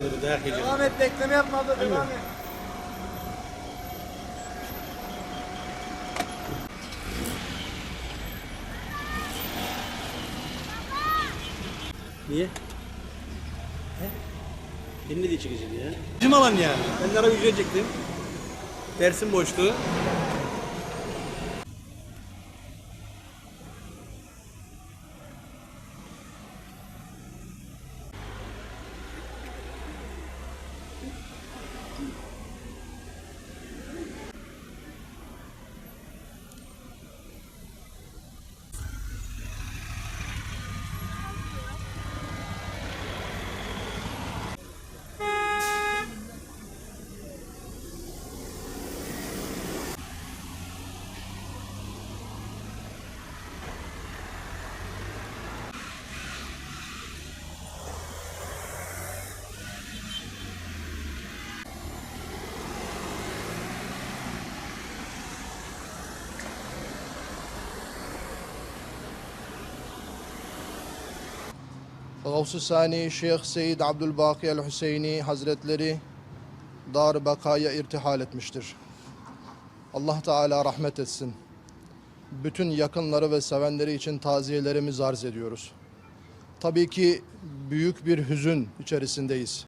Devam et bekleme yapma abla devam et. Niye? He? Beni ne diye çekeceksin ya? Bizim alan yani. Ben de ara yürüyecektim. Dersim boştu. Gavs-ı Sani Şeyh Seyyid Abdülbaki el-Hüseyini Hazretleri Dar-ı Baka'ya irtihal etmiştir. Allah Teala rahmet etsin. Bütün yakınları ve sevenleri için taziyelerimizi arz ediyoruz. Tabii ki büyük bir hüzün içerisindeyiz.